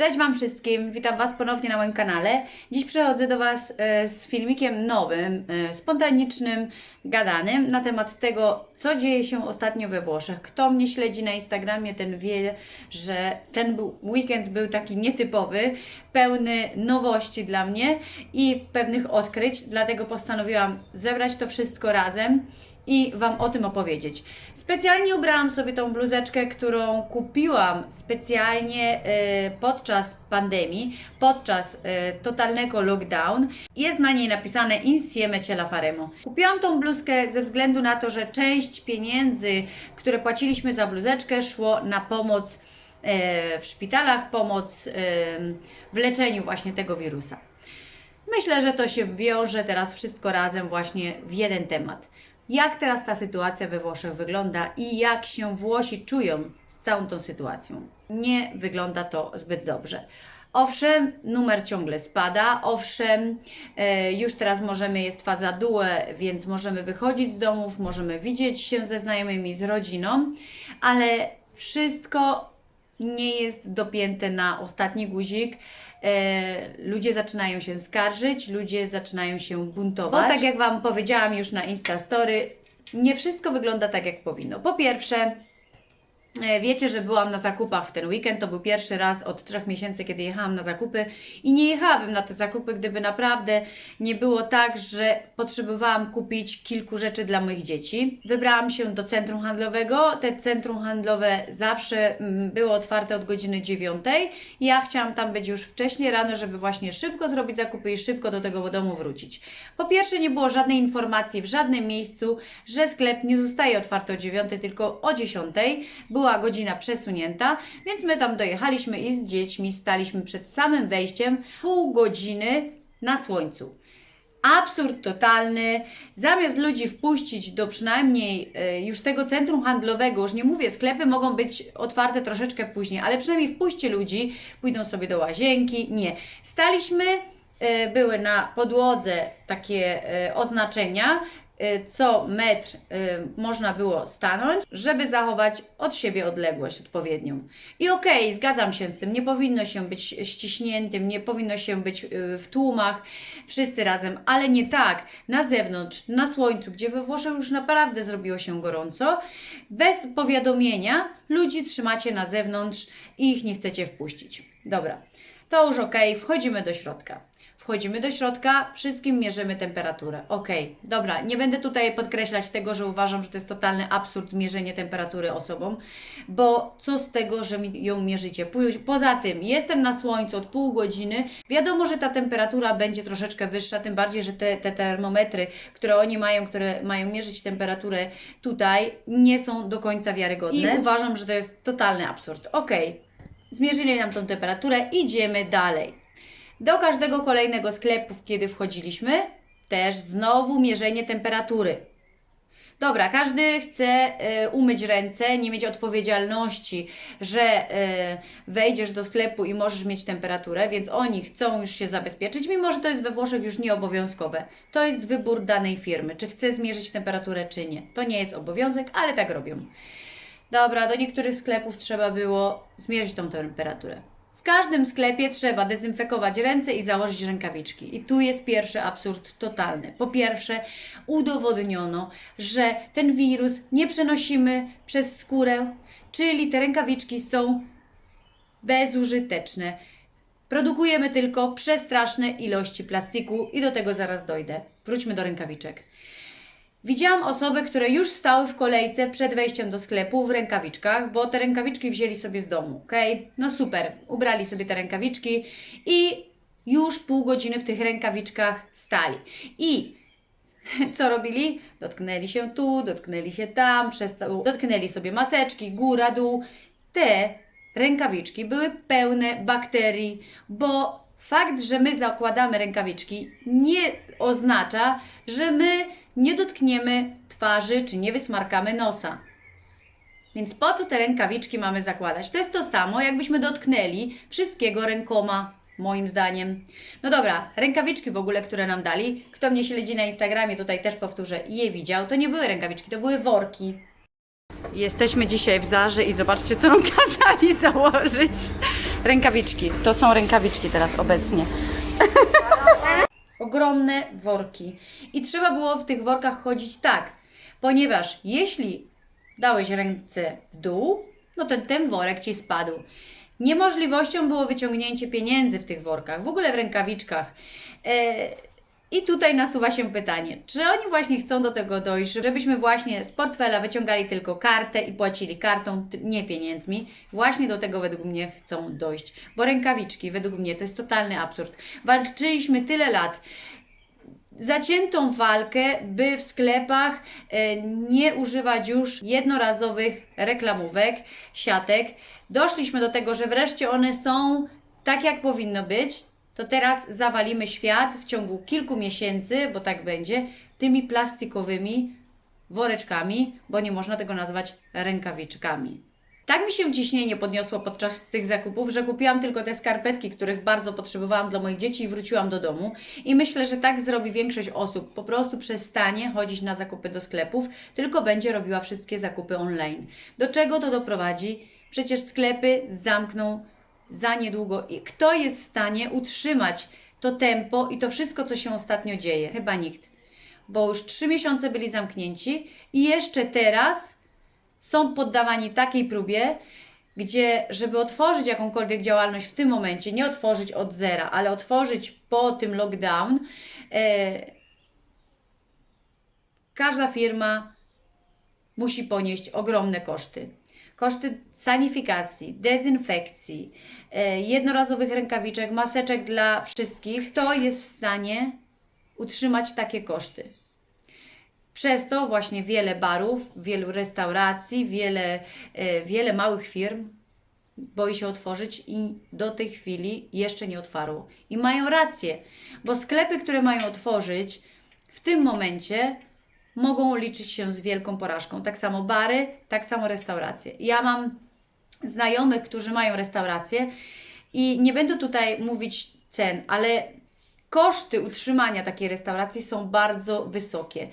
Cześć Wam wszystkim, witam Was ponownie na moim kanale. Dziś przychodzę do Was e, z filmikiem nowym, e, spontanicznym, gadanym na temat tego, co dzieje się ostatnio we Włoszech. Kto mnie śledzi na Instagramie, ten wie, że ten weekend był taki nietypowy, pełny nowości dla mnie i pewnych odkryć, dlatego postanowiłam zebrać to wszystko razem i Wam o tym opowiedzieć. Specjalnie ubrałam sobie tą bluzeczkę, którą kupiłam specjalnie e, podczas pandemii, podczas e, totalnego lockdown. Jest na niej napisane Insieme ce la faremo. Kupiłam tą bluzkę ze względu na to, że część pieniędzy, które płaciliśmy za bluzeczkę, szło na pomoc e, w szpitalach, pomoc w leczeniu właśnie tego wirusa. Myślę, że to się wiąże teraz wszystko razem właśnie w jeden temat. Jak teraz ta sytuacja we Włoszech wygląda i jak się Włosi czują z całą tą sytuacją? Nie wygląda to zbyt dobrze. Owszem, numer ciągle spada, owszem, e, już teraz możemy, jest faza due, więc możemy wychodzić z domów, możemy widzieć się ze znajomymi, z rodziną, ale wszystko nie jest dopięte na ostatni guzik. E, ludzie zaczynają się skarżyć, ludzie zaczynają się buntować. Bo tak jak Wam powiedziałam już na Instastory, nie wszystko wygląda tak jak powinno. Po pierwsze, Wiecie, że byłam na zakupach w ten weekend. To był pierwszy raz od trzech miesięcy, kiedy jechałam na zakupy i nie jechałabym na te zakupy, gdyby naprawdę nie było tak, że potrzebowałam kupić kilku rzeczy dla moich dzieci. Wybrałam się do centrum handlowego. Te centrum handlowe zawsze mm, było otwarte od godziny 9. Ja chciałam tam być już wcześniej rano, żeby właśnie szybko zrobić zakupy i szybko do tego domu wrócić. Po pierwsze, nie było żadnej informacji w żadnym miejscu, że sklep nie zostaje otwarty o 9, tylko o 10 była godzina przesunięta, więc my tam dojechaliśmy i z dziećmi staliśmy przed samym wejściem pół godziny na słońcu. Absurd totalny. Zamiast ludzi wpuścić do przynajmniej e, już tego centrum handlowego, już nie mówię, sklepy mogą być otwarte troszeczkę później, ale przynajmniej wpuśćcie ludzi, pójdą sobie do łazienki. Nie. Staliśmy, e, były na podłodze takie e, oznaczenia, co metr y, można było stanąć, żeby zachować od siebie odległość odpowiednią. I okej, zgadzam się z tym, nie powinno się być ściśniętym, nie powinno się być y, w tłumach, wszyscy razem, ale nie tak, na zewnątrz, na słońcu, gdzie we Włoszech już naprawdę zrobiło się gorąco, bez powiadomienia ludzi trzymacie na zewnątrz i ich nie chcecie wpuścić. Dobra, to już okej, wchodzimy do środka. Wchodzimy do środka, wszystkim mierzymy temperaturę. Ok, dobra, nie będę tutaj podkreślać tego, że uważam, że to jest totalny absurd mierzenie temperatury osobom, bo co z tego, że mi ją mierzycie? Poza tym, jestem na słońcu od pół godziny, wiadomo, że ta temperatura będzie troszeczkę wyższa, tym bardziej, że te, te termometry, które oni mają, które mają mierzyć temperaturę tutaj, nie są do końca wiarygodne. I uważam, że to jest totalny absurd. Ok, zmierzyli nam tą temperaturę, idziemy dalej. Do każdego kolejnego sklepu, kiedy wchodziliśmy, też znowu mierzenie temperatury. Dobra, każdy chce e, umyć ręce, nie mieć odpowiedzialności, że e, wejdziesz do sklepu i możesz mieć temperaturę, więc oni chcą już się zabezpieczyć, mimo że to jest we Włoszech już nieobowiązkowe. To jest wybór danej firmy, czy chce zmierzyć temperaturę, czy nie. To nie jest obowiązek, ale tak robią. Dobra, do niektórych sklepów trzeba było zmierzyć tą temperaturę. W każdym sklepie trzeba dezynfekować ręce i założyć rękawiczki. I tu jest pierwszy absurd totalny. Po pierwsze, udowodniono, że ten wirus nie przenosimy przez skórę, czyli te rękawiczki są bezużyteczne. Produkujemy tylko przestraszne ilości plastiku i do tego zaraz dojdę. Wróćmy do rękawiczek. Widziałam osoby, które już stały w kolejce przed wejściem do sklepu w rękawiczkach, bo te rękawiczki wzięli sobie z domu, ok? No super, ubrali sobie te rękawiczki i już pół godziny w tych rękawiczkach stali. I co robili? Dotknęli się tu, dotknęli się tam, przestał, dotknęli sobie maseczki, góra, dół. Te rękawiczki były pełne bakterii, bo fakt, że my zakładamy rękawiczki nie oznacza, że my nie dotkniemy twarzy czy nie wysmarkamy nosa. Więc po co te rękawiczki mamy zakładać? To jest to samo, jakbyśmy dotknęli wszystkiego rękoma, moim zdaniem. No dobra, rękawiczki w ogóle, które nam dali. Kto mnie śledzi na Instagramie, tutaj też powtórzę, je widział. To nie były rękawiczki, to były worki. Jesteśmy dzisiaj w Zarze i zobaczcie, co nam kazali założyć. Rękawiczki. To są rękawiczki teraz obecnie. Ogromne worki. I trzeba było w tych workach chodzić tak, ponieważ jeśli dałeś ręce w dół, no to ten worek ci spadł. Niemożliwością było wyciągnięcie pieniędzy w tych workach, w ogóle w rękawiczkach. E, I tutaj nasuwa się pytanie, czy oni właśnie chcą do tego dojść, żebyśmy właśnie z portfela wyciągali tylko kartę i płacili kartą, nie pieniędzmi? Właśnie do tego według mnie chcą dojść, bo rękawiczki według mnie to jest totalny absurd. Walczyliśmy tyle lat, zaciętą walkę, by w sklepach e, nie używać już jednorazowych reklamówek, siatek. Doszliśmy do tego, że wreszcie one są tak, jak powinno być. To teraz zawalimy świat w ciągu kilku miesięcy, bo tak będzie, tymi plastikowymi woreczkami, bo nie można tego nazwać rękawiczkami. Tak mi się ciśnienie podniosło podczas tych zakupów, że kupiłam tylko te skarpetki, których bardzo potrzebowałam dla moich dzieci i wróciłam do domu. I myślę, że tak zrobi większość osób. Po prostu przestanie chodzić na zakupy do sklepów, tylko będzie robiła wszystkie zakupy online. Do czego to doprowadzi? Przecież sklepy zamkną za niedługo. I kto jest w stanie utrzymać to tempo i to wszystko, co się ostatnio dzieje? Chyba nikt. Bo już trzy miesiące byli zamknięci i jeszcze teraz są poddawani takiej próbie, gdzie, żeby otworzyć jakąkolwiek działalność w tym momencie, nie otworzyć od zera, ale otworzyć po tym lockdown, e, każda firma musi ponieść ogromne koszty. Koszty sanifikacji, dezynfekcji, e, jednorazowych rękawiczek, maseczek dla wszystkich. Kto jest w stanie utrzymać takie koszty? Przez to właśnie wiele barów, wielu restauracji, wiele, e, wiele małych firm boi się otworzyć i do tej chwili jeszcze nie otwarło. I mają rację, bo sklepy, które mają otworzyć w tym momencie mogą liczyć się z wielką porażką. Tak samo bary, tak samo restauracje. Ja mam znajomych, którzy mają restauracje i nie będę tutaj mówić cen, ale koszty utrzymania takiej restauracji są bardzo wysokie.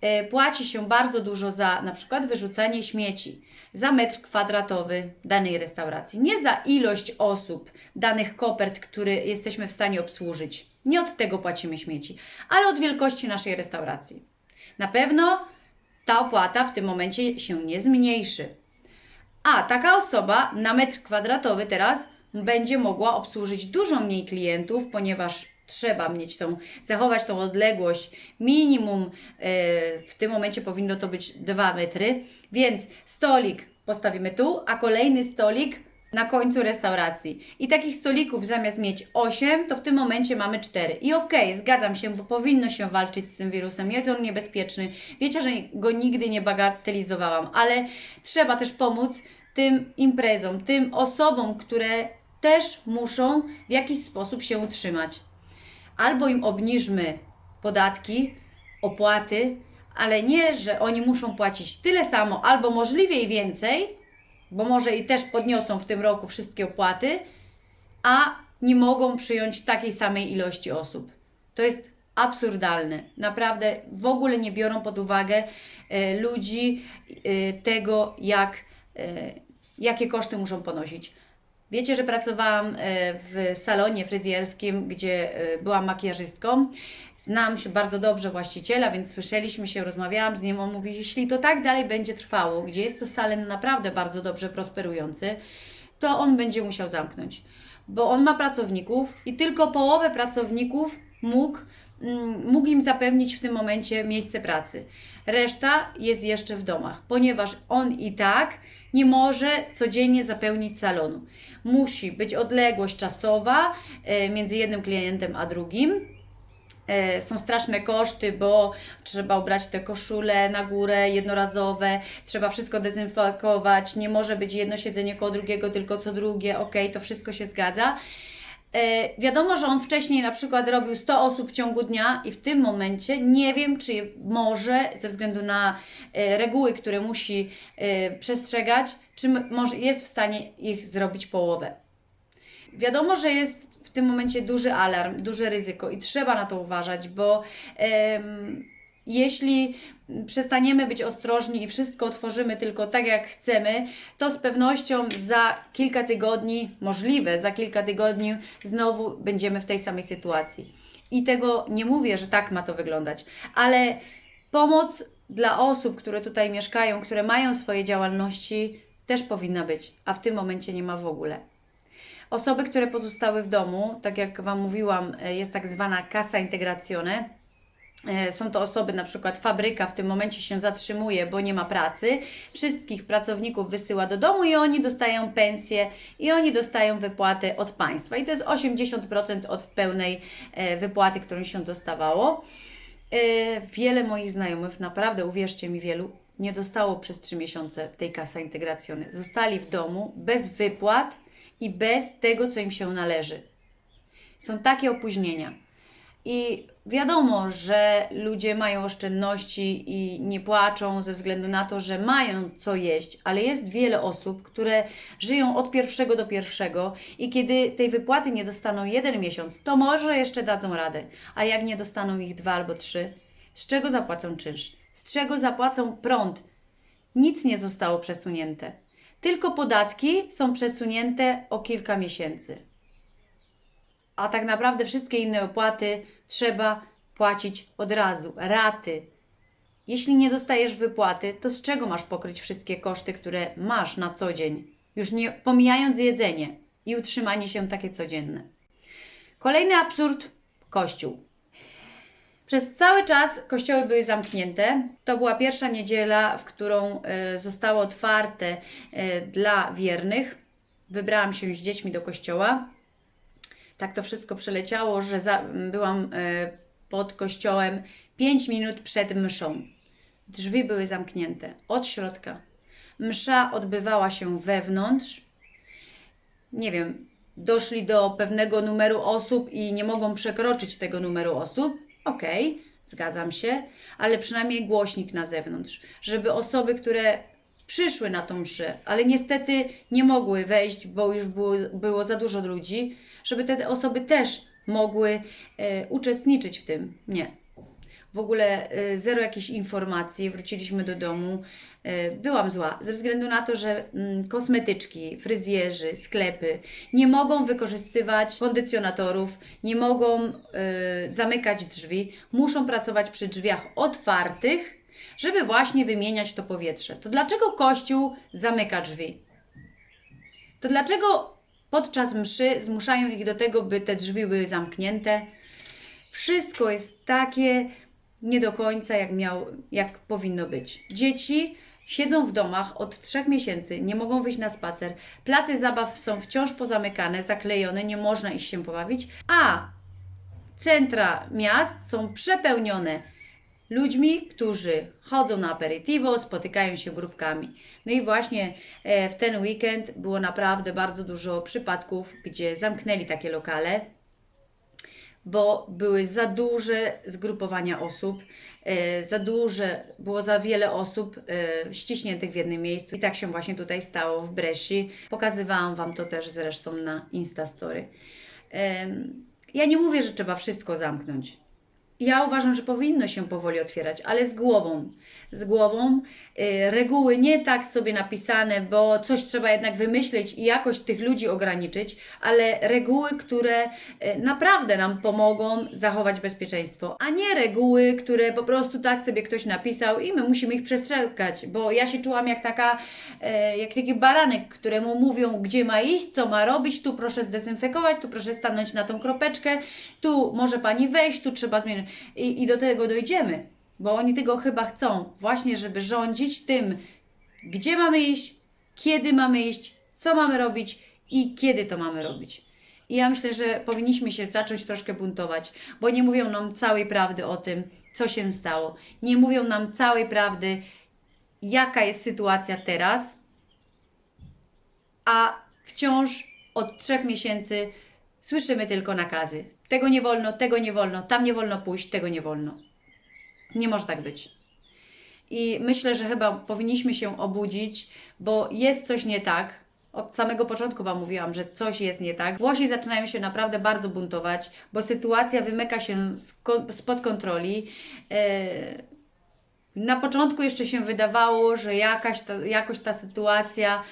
E, Płaci się bardzo dużo za na przykład wyrzucanie śmieci, za metr kwadratowy danej restauracji, nie za ilość osób, danych kopert, które jesteśmy w stanie obsłużyć. Nie od tego płacimy śmieci, ale od wielkości naszej restauracji. Na pewno ta opłata w tym momencie się nie zmniejszy. A taka osoba na metr kwadratowy teraz będzie mogła obsłużyć dużo mniej klientów, ponieważ trzeba mieć tą, zachować tą odległość. Minimum e, w tym momencie powinno to być 2 metry, więc stolik postawimy tu, a kolejny stolik na końcu restauracji. I takich stolików zamiast mieć 8, to w tym momencie mamy 4. I okej, zgadzam się, bo powinno się walczyć z tym wirusem. Jest on niebezpieczny. Wiecie, że go nigdy nie bagatelizowałam, ale trzeba też pomóc tym imprezom, tym osobom, które też muszą w jakiś sposób się utrzymać. Albo im obniżmy podatki, opłaty, ale nie, że oni muszą płacić tyle samo, albo możliwie i więcej, bo może i też podniosą w tym roku wszystkie opłaty, a nie mogą przyjąć takiej samej ilości osób. To jest absurdalne. Naprawdę w ogóle nie biorą pod uwagę e, ludzi e, tego, jak, e, jakie koszty muszą ponosić. Wiecie, że pracowałam e, w salonie fryzjerskim, gdzie e, byłam makijażystką. Znam się bardzo dobrze właściciela, więc słyszeliśmy się, rozmawiałam z nim. On mówi, jeśli to tak dalej będzie trwało, gdzie jest to salon naprawdę bardzo dobrze prosperujący, to on będzie musiał zamknąć. Bo on ma pracowników i tylko połowę pracowników mógł, mm, mógł im zapewnić w tym momencie miejsce pracy. Reszta jest jeszcze w domach, ponieważ on i tak nie może codziennie zapełnić salonu. Musi być odległość czasowa e, między jednym klientem a drugim. E, Są straszne koszty, bo trzeba ubrać te koszule na górę jednorazowe, trzeba wszystko dezynfekować, nie może być jedno siedzenie koło drugiego, tylko co drugie, ok, to wszystko się zgadza. E, wiadomo, że on wcześniej na przykład robił 100 osób w ciągu dnia i w tym momencie nie wiem, czy może ze względu na e, reguły, które musi przestrzegać, czy może jest w stanie ich zrobić połowę. Wiadomo, że jest w tym momencie duży alarm, duże ryzyko i trzeba na to uważać, bo Jeśli przestaniemy być ostrożni i wszystko otworzymy tylko tak, jak chcemy, to z pewnością za kilka tygodni, możliwe za kilka tygodni, znowu będziemy w tej samej sytuacji. I tego nie mówię, że tak ma to wyglądać, ale pomoc dla osób, które tutaj mieszkają, które mają swoje działalności, też powinna być, a w tym momencie nie ma w ogóle. Osoby, które pozostały w domu, tak jak Wam mówiłam, e, jest tak zwana kasa integracjone. E, Są to osoby, na przykład fabryka w tym momencie się zatrzymuje, bo nie ma pracy. Wszystkich pracowników wysyła do domu i oni dostają pensję i oni dostają wypłaty od państwa. I to jest 80% od pełnej e, wypłaty, którą się dostawało. Wiele moich znajomych, naprawdę uwierzcie mi, wielu, nie dostało przez 3 miesiące tej kasy integracjony. Zostali w domu bez wypłat i bez tego, co im się należy. Są takie opóźnienia. I wiadomo, że ludzie mają oszczędności i nie płaczą ze względu na to, że mają co jeść, ale jest wiele osób, które żyją od pierwszego do pierwszego i kiedy tej wypłaty nie dostaną jeden miesiąc, to może jeszcze dadzą radę, a jak nie dostaną ich dwa albo trzy, z czego zapłacą czynsz? Z czego zapłacą prąd? Nic nie zostało przesunięte. Tylko podatki są przesunięte o kilka miesięcy a tak naprawdę wszystkie inne opłaty trzeba płacić od razu, raty. Jeśli nie dostajesz wypłaty, to z czego masz pokryć wszystkie koszty, które masz na co dzień? Już nie pomijając jedzenie i utrzymanie się takie codzienne. Kolejny absurd Kościół. Przez cały czas kościoły były zamknięte. To była pierwsza niedziela, w którą e, zostało otwarte e, dla wiernych. Wybrałam się z dziećmi do kościoła tak to wszystko przeleciało, że za, byłam e, pod kościołem 5 minut przed mszą. Drzwi były zamknięte od środka. Msza odbywała się wewnątrz. Nie wiem, doszli do pewnego numeru osób i nie mogą przekroczyć tego numeru osób. Okej, okay, zgadzam się, ale przynajmniej głośnik na zewnątrz, żeby osoby, które przyszły na tą mszę, ale niestety nie mogły wejść, bo już było, było za dużo ludzi, żeby te osoby też mogły e, uczestniczyć w tym. Nie. W ogóle e, zero jakichś informacji, wróciliśmy do domu. E, byłam zła ze względu na to, że mm, kosmetyczki, fryzjerzy, sklepy nie mogą wykorzystywać kondycjonatorów, nie mogą e, zamykać drzwi, muszą pracować przy drzwiach otwartych, żeby właśnie wymieniać to powietrze. To dlaczego Kościół zamyka drzwi? To dlaczego podczas mszy zmuszają ich do tego, by te drzwi były zamknięte? Wszystko jest takie nie do końca, jak, miał, jak powinno być. Dzieci siedzą w domach od trzech miesięcy, nie mogą wyjść na spacer. Place zabaw są wciąż pozamykane, zaklejone, nie można iść się pobawić, a centra miast są przepełnione ludźmi, którzy chodzą na aperitivo, spotykają się grupkami. No i właśnie e, w ten weekend było naprawdę bardzo dużo przypadków, gdzie zamknęli takie lokale, bo były za duże zgrupowania osób, e, za duże, było za wiele osób e, ściśniętych w jednym miejscu. I tak się właśnie tutaj stało w Bresci. Pokazywałam Wam to też zresztą na Instastory. Ja nie mówię, że trzeba wszystko zamknąć ja uważam, że powinno się powoli otwierać, ale z głową. Z głową. Y, reguły nie tak sobie napisane, bo coś trzeba jednak wymyśleć i jakoś tych ludzi ograniczyć, ale reguły, które y, naprawdę nam pomogą zachować bezpieczeństwo, a nie reguły, które po prostu tak sobie ktoś napisał i my musimy ich przestrzegać, bo ja się czułam jak taka, y, jak taki baranek, któremu mówią, gdzie ma iść, co ma robić, tu proszę zdezynfekować, tu proszę stanąć na tą kropeczkę, tu może Pani wejść, tu trzeba zmienić i, i do tego dojdziemy, bo oni tego chyba chcą, właśnie żeby rządzić tym, gdzie mamy iść, kiedy mamy iść, co mamy robić i kiedy to mamy robić. I ja myślę, że powinniśmy się zacząć troszkę buntować, bo nie mówią nam całej prawdy o tym, co się stało. Nie mówią nam całej prawdy, jaka jest sytuacja teraz, a wciąż od trzech miesięcy słyszymy tylko nakazy. Tego nie wolno, tego nie wolno, tam nie wolno pójść, tego nie wolno. Nie może tak być. I myślę, że chyba powinniśmy się obudzić, bo jest coś nie tak. Od samego początku Wam mówiłam, że coś jest nie tak. Włosi zaczynają się naprawdę bardzo buntować, bo sytuacja wymyka się spod kontroli. E, Na początku jeszcze się wydawało, że jakaś ta, jakoś ta sytuacja,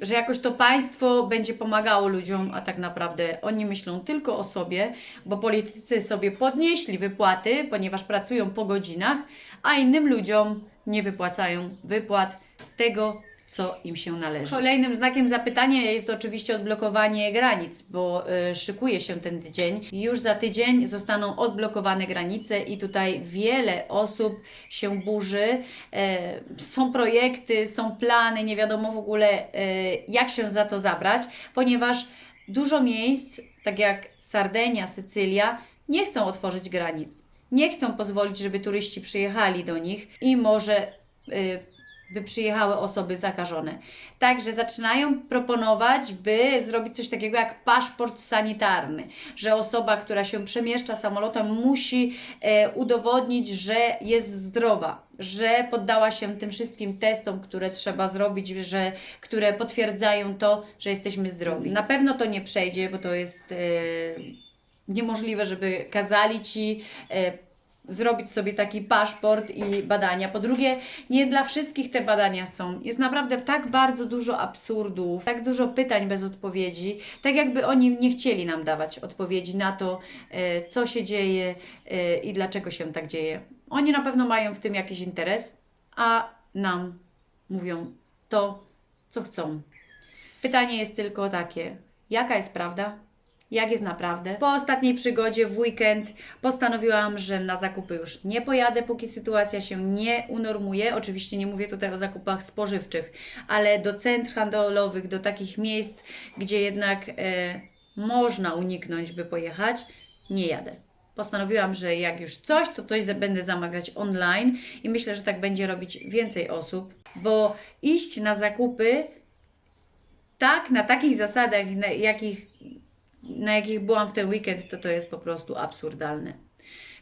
że jakoś to państwo będzie pomagało ludziom, a tak naprawdę oni myślą tylko o sobie, bo politycy sobie podnieśli wypłaty, ponieważ pracują po godzinach, a innym ludziom nie wypłacają wypłat tego, co im się należy. Kolejnym znakiem zapytania jest oczywiście odblokowanie granic, bo y, szykuje się ten dzień. Już za tydzień zostaną odblokowane granice i tutaj wiele osób się burzy. E, są projekty, są plany, nie wiadomo w ogóle e, jak się za to zabrać, ponieważ dużo miejsc, tak jak Sardenia, Sycylia, nie chcą otworzyć granic. Nie chcą pozwolić, żeby turyści przyjechali do nich i może y, by przyjechały osoby zakażone. Także zaczynają proponować, by zrobić coś takiego jak paszport sanitarny, że osoba, która się przemieszcza samolotem, musi e, udowodnić, że jest zdrowa, że poddała się tym wszystkim testom, które trzeba zrobić, że, które potwierdzają to, że jesteśmy zdrowi. Na pewno to nie przejdzie, bo to jest e, niemożliwe, żeby kazali ci. E, zrobić sobie taki paszport i badania. Po drugie, nie dla wszystkich te badania są. Jest naprawdę tak bardzo dużo absurdów, tak dużo pytań bez odpowiedzi, tak jakby oni nie chcieli nam dawać odpowiedzi na to, e, co się dzieje e, i dlaczego się tak dzieje. Oni na pewno mają w tym jakiś interes, a nam mówią to, co chcą. Pytanie jest tylko takie: jaka jest prawda? Jak jest naprawdę. Po ostatniej przygodzie w weekend postanowiłam, że na zakupy już nie pojadę, póki sytuacja się nie unormuje. Oczywiście nie mówię tutaj o zakupach spożywczych, ale do centr handlowych, do takich miejsc, gdzie jednak e, można uniknąć, by pojechać, nie jadę. Postanowiłam, że jak już coś, to coś będę zamawiać online i myślę, że tak będzie robić więcej osób, bo iść na zakupy tak, na takich zasadach, na jakich na jakich byłam w ten weekend, to to jest po prostu absurdalne.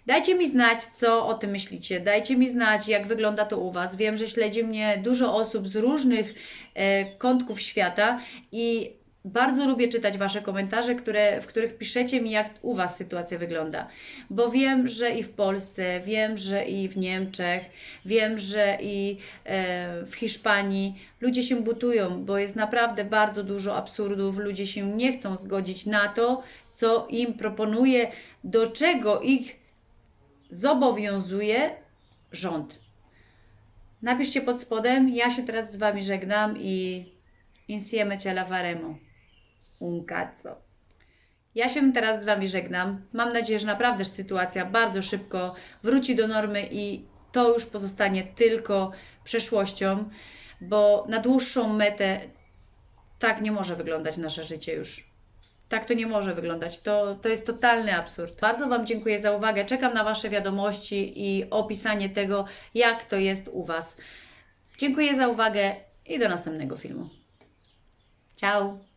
Dajcie mi znać, co o tym myślicie. Dajcie mi znać, jak wygląda to u Was. Wiem, że śledzi mnie dużo osób z różnych e, kątków świata i bardzo lubię czytać Wasze komentarze, które, w których piszecie mi, jak u Was sytuacja wygląda. Bo wiem, że i w Polsce, wiem, że i w Niemczech, wiem, że i e, w Hiszpanii ludzie się butują, bo jest naprawdę bardzo dużo absurdów. Ludzie się nie chcą zgodzić na to, co im proponuje, do czego ich zobowiązuje rząd. Napiszcie pod spodem. Ja się teraz z Wami żegnam i insieme ce la faremo un cazzo. Ja się teraz z Wami żegnam. Mam nadzieję, że naprawdę sytuacja bardzo szybko wróci do normy i to już pozostanie tylko przeszłością, bo na dłuższą metę tak nie może wyglądać nasze życie już. Tak to nie może wyglądać. To, to jest totalny absurd. Bardzo Wam dziękuję za uwagę. Czekam na Wasze wiadomości i opisanie tego, jak to jest u Was. Dziękuję za uwagę i do następnego filmu. Ciao!